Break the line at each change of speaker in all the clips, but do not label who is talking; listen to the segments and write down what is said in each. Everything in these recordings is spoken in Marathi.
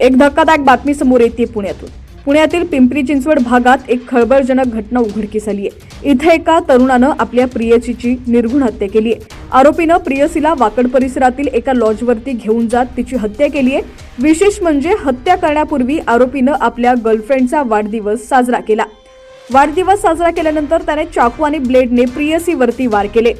एक धक्कादायक बातमी समोर येते पुण्यातून. पुण्यातील पिंपरी चिंचवड भागात एक खळबळजनक घटना उघडकीस आली आहे. इथे एका तरुणानं आपल्या प्रियसीची निर्घुण हत्या केली आहे. आरोपीनं प्रियसीला वाकड परिसरातील एका लॉजवरती घेऊन जात तिची हत्या केली आहे. विशेष म्हणजे हत्या करण्यापूर्वी आरोपीनं आपल्या गर्लफ्रेंडचा वाढदिवस साजरा केला. वाढदिवस साजरा केल्यानंतर त्याने चाकू आणि ब्लेडने प्रियसीवरती वार केले.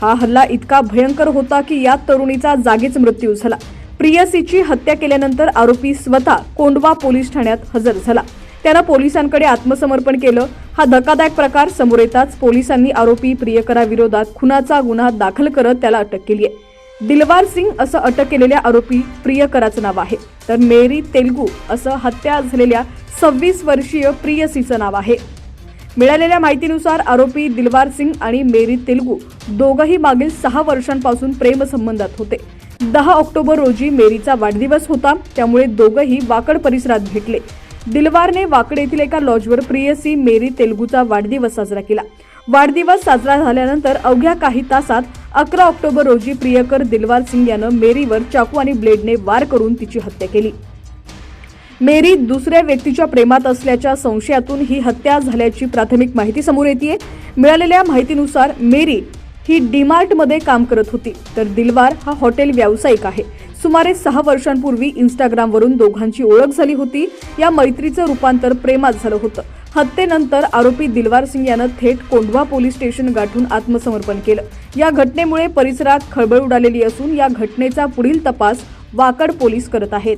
हा हल्ला इतका भयंकर होता की या तरुणीचा जागीच मृत्यू झाला. प्रियसीची हत्या केल्यानंतर आरोपी स्वतः कोंडवा पोलीस ठाण्यात हजर झाला. त्यानं पोलिसांकडे आत्मसमर्पण केलं. हा धक्कादायक प्रकार समोर येताच पोलिसांनी आरोपी प्रियकराविरोधात खुनाचा गुन्हा दाखल करत त्याला अटक केली आहे दिलवार सिंग असं अटक केलेल्या आरोपी प्रियकराचं नाव आहे. तर मेरी तेलगू असं हत्या झालेल्या सव्वीस वर्षीय प्रियसीचं नाव आहे. मिळालेल्या माहितीनुसार आरोपी दिलवार सिंग आणि मेरी तेलगू दोघंही मागील सहा वर्षांपासून प्रेमसंबंधात होते. दहा ऑक्टोबर रोजी मेरीचा वाढदिवस होता. त्यामुळे दोघंही वाकड परिसरात भेटले. दिलवारने वाकड येथील एका लॉजवर प्रियसी मेरी तेलगूचा वाढदिवस साजरा केला. वाढदिवस साजरा झाल्यानंतर अवघ्या काही तासात अकरा ऑक्टोबर रोजी प्रियकर दिलवार सिंग यानं मेरीवर चाकू आणि ब्लेडने वार करून तिची हत्या केली. मेरी दुसऱ्या व्यक्तीच्या प्रेमात असल्याच्या संशयातून ही हत्या झाल्याची प्राथमिक माहिती समोर येते मिळालेल्या माहितीनुसार मेरी ही डीमार्टमध्ये काम करत होती. तर दिलवार हा हॉटेल व्यावसायिक आहे. सुमारे सहा वर्षांपूर्वी इंस्टाग्रामवरून दोघांची ओळख झाली होती. या मैत्रीचं रूपांतर प्रेमात झालं होतं. हत्येनंतर आरोपी दिलवार सिंग यानं थेट कोंढवा पोलीस स्टेशन गाठून आत्मसमर्पण केलं. या घटनेमुळे परिसरात खळबळ उडालेली असून या घटनेचा पुढील तपास वाकड पोलीस करत आहेत.